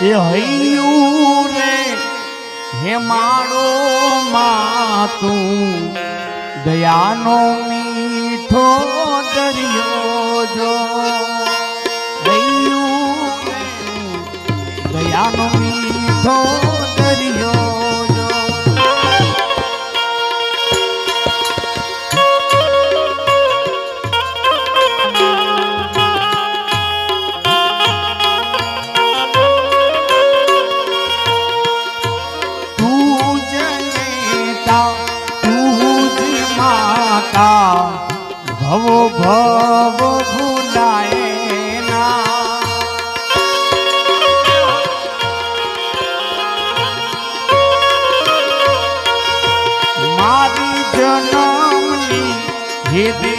એ હૈયું રે હે મારો માતું દયાનો મીઠો દરિયો જો. હૈયું દયાનો મીઠો Hit me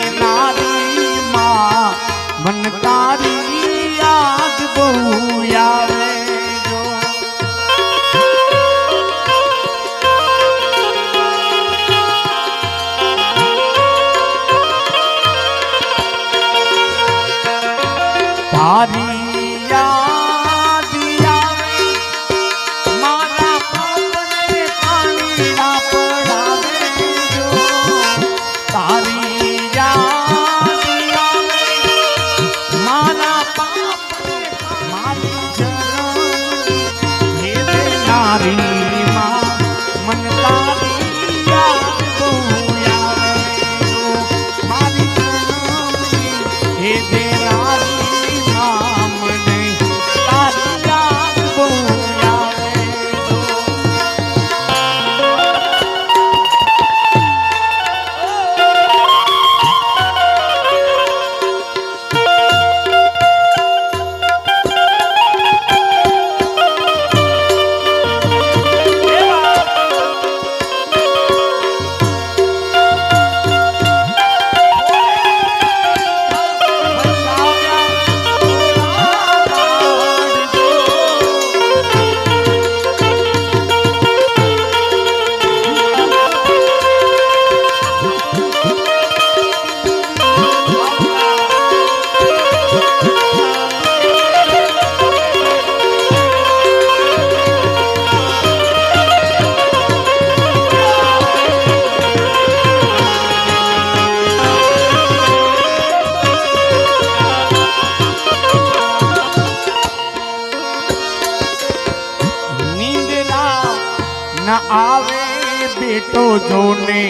તો જોને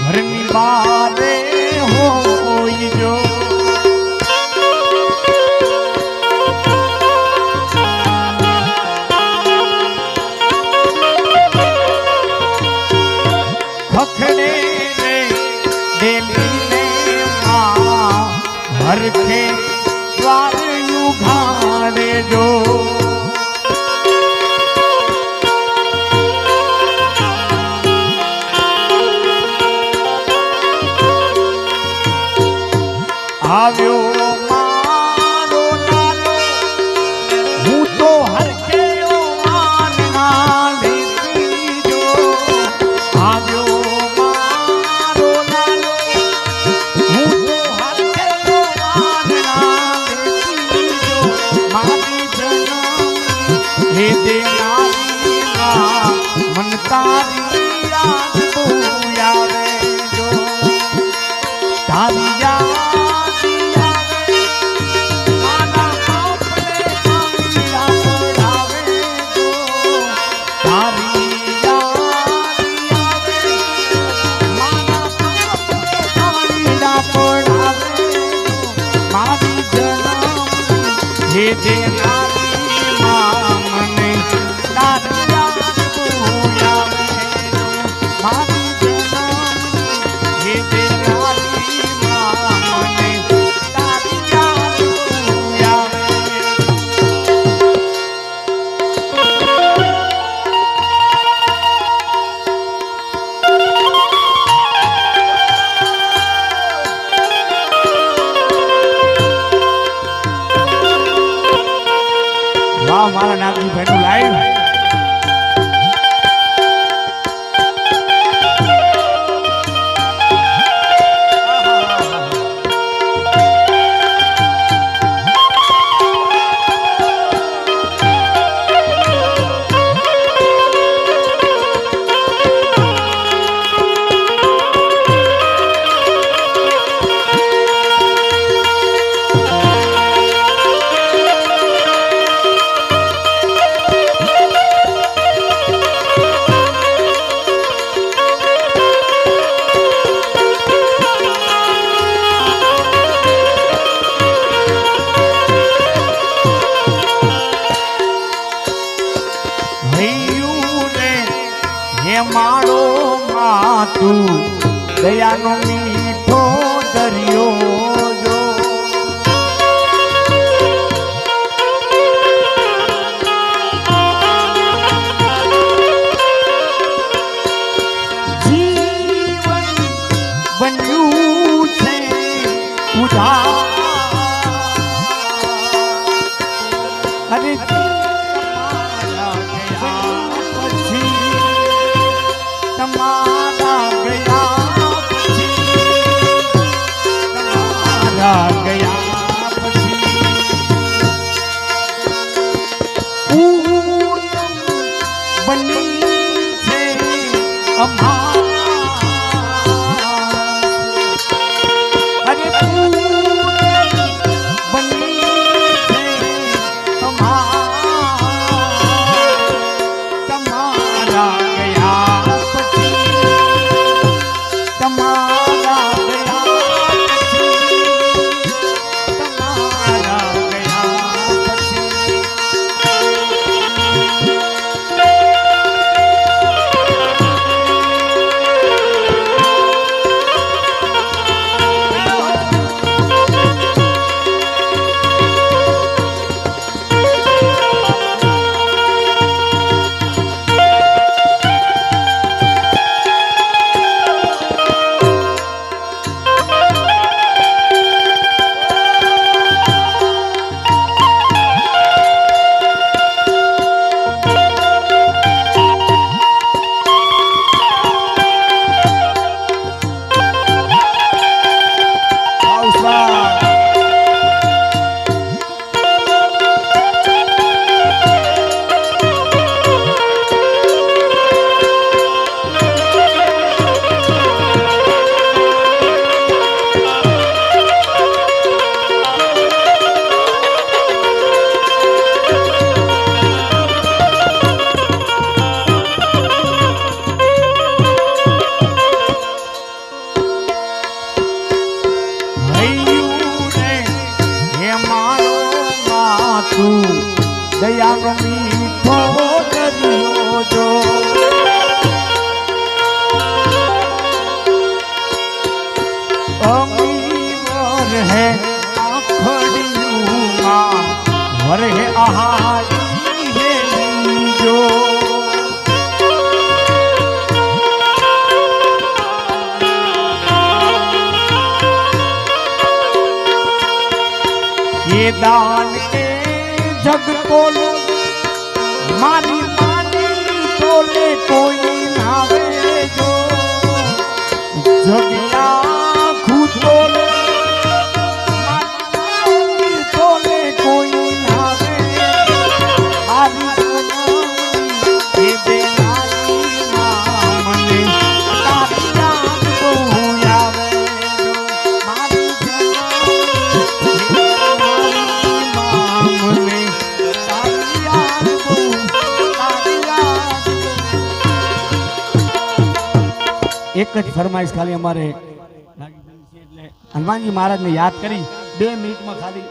ઘરની બારે હોય જો. ખખડે રે ડેલી હરખે દ્વાર ઉઘાડે જો. હે દેના મન તારી Huh? માળો માં તું દયાનો મી tomorrow. દયાનો મીઠો દરિયો જો અમીર હે આખડિયુમાં વર હે આહારી હે લીજો ये दान के જગતોલ મારી માની તોલે કોઈ નાવે જો. જગી એક જ ફરમાઈશ ખાલી અમારે. હનુમાનજી મહારાજને યાદ કરી બે મિનિટમાં ખાલી